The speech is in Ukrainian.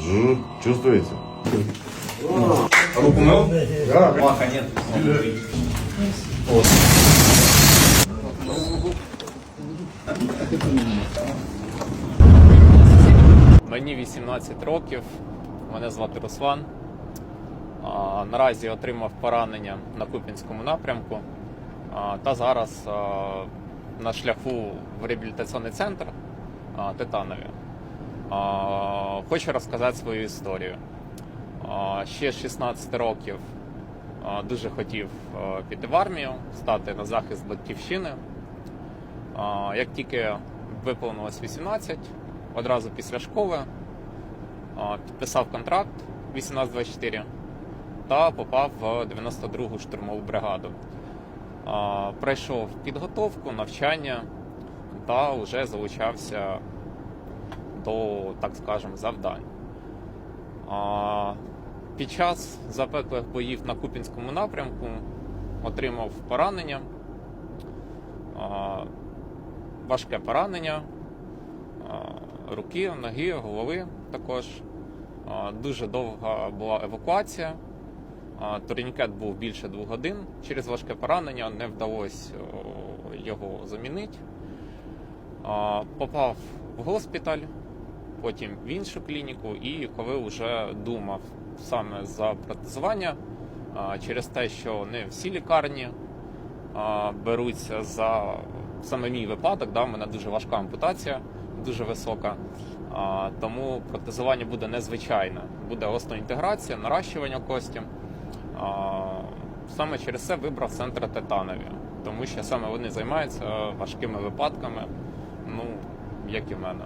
Жжж, чувствуете? Руку мыл? Да. Маха нет. Мені 18 років, мене звати Руслан. Наразі отримав поранення на Купінському напрямку та зараз на шляху в реабілітаційний центр Титанові. Хочу розказати свою історію. Ще з 16 років дуже хотів піти в армію, стати на захист батьківщини. Як тільки виповнилось 18, одразу після школи підписав контракт 1824 та попав в 92-гу штурмову бригаду. Пройшов підготовку, навчання та вже залучався до, так скажемо, завдань. Під час запеклих боїв на Купінському напрямку отримав поранення, важке поранення руки, ноги, голови також. Дуже довга була евакуація. Турнікет був більше двох годин. Через важке поранення не вдалося його замінити. Попав в госпіталь, потім в іншу клініку, і коли вже думав саме за протезування, через те, що не всі лікарні беруться за саме мій випадок, да, у мене дуже важка ампутація, дуже висока. Тому протезування буде незвичайне. Буде остеоінтеграція, наращування кості. Саме через це вибрав центр Титанові, тому що саме вони займаються важкими випадками, ну, як і в мене.